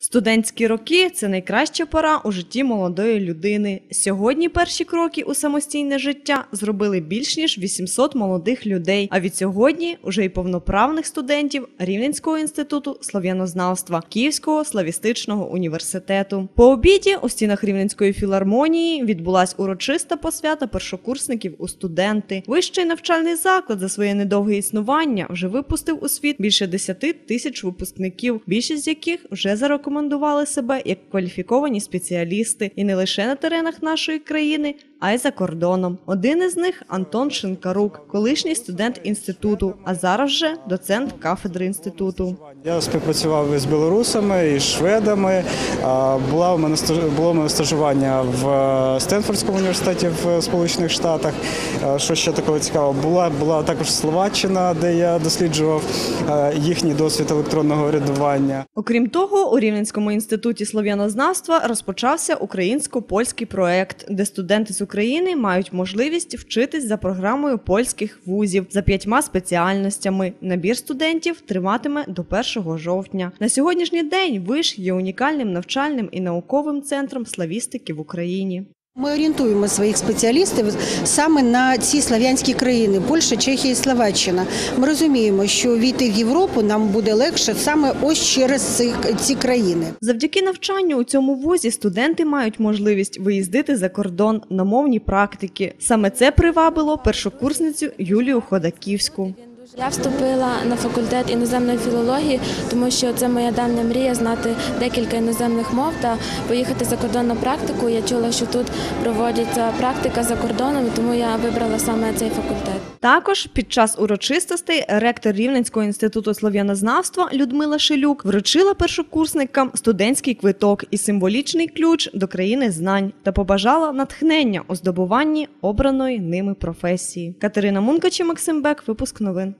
Студентські роки це найкраща пора у житті молодої людини. Сьогодні перші кроки у самостійне життя зробили більш ніж 800 молодих людей. А від сьогодні уже й повноправних студентів Рівненського інституту слов'янознавства Київського славістичного університету. По обіді у стінах Рівненської філармонії відбулась урочиста посвята першокурсників у студенти. Вищий навчальний заклад за своє недовге існування вже випустив у світ більше 10 тисяч випускників, більшість з яких вже зарекомендували себе як кваліфіковані спеціалісти і не лише на теренах нашої країни, а й за кордоном. Один із них Антон Шинкарук, колишній студент інституту, а зараз вже доцент кафедри інституту. Я співпрацював із білорусами, і шведами. Була у мене було у мене стажування в е, Стенфордському університеті в Сполучених Штатах. Що ще такого цікавого? Була була також Словаччина, де я досліджував е, їхній досвід електронного рядування. Окрім того, у Рівненському інституті слов'янознавства розпочався українсько-польський проект, де студенти з України мають можливість вчитись за програмою польських вузів за п'ятьма спеціальностями. Набір студентів триватиме до 1 жовтня. На сьогоднішній день виш є унікальним навчальним і науковим центром славістики в Україні. Ми орієнтуємо своїх спеціалістів саме на ці слав'янські країни Польща, Чехія і Словаччина. Ми розуміємо, що війти в Європу нам буде легше саме ось через ці, країни. Завдяки навчанню у цьому вузі студенти мають можливість виїздити за кордон на мовні практики. Саме це привабило першокурсницю Юлію Ходаківську. Я вступила на факультет іноземної філології, тому що це моя давня мрія знати декілька іноземних мов та поїхати за кордон на практику. Я чула, що тут проводиться практика за кордоном, тому я вибрала саме цей факультет. Також під час урочистостей ректор Рівненського інституту слов'янознавства Людмила Шилюк вручила першокурсникам студентський квиток і символічний ключ до країни знань та побажала натхнення у здобуванні обраної ними професії. Катерина Мункач і Максим Бек, випуск новин.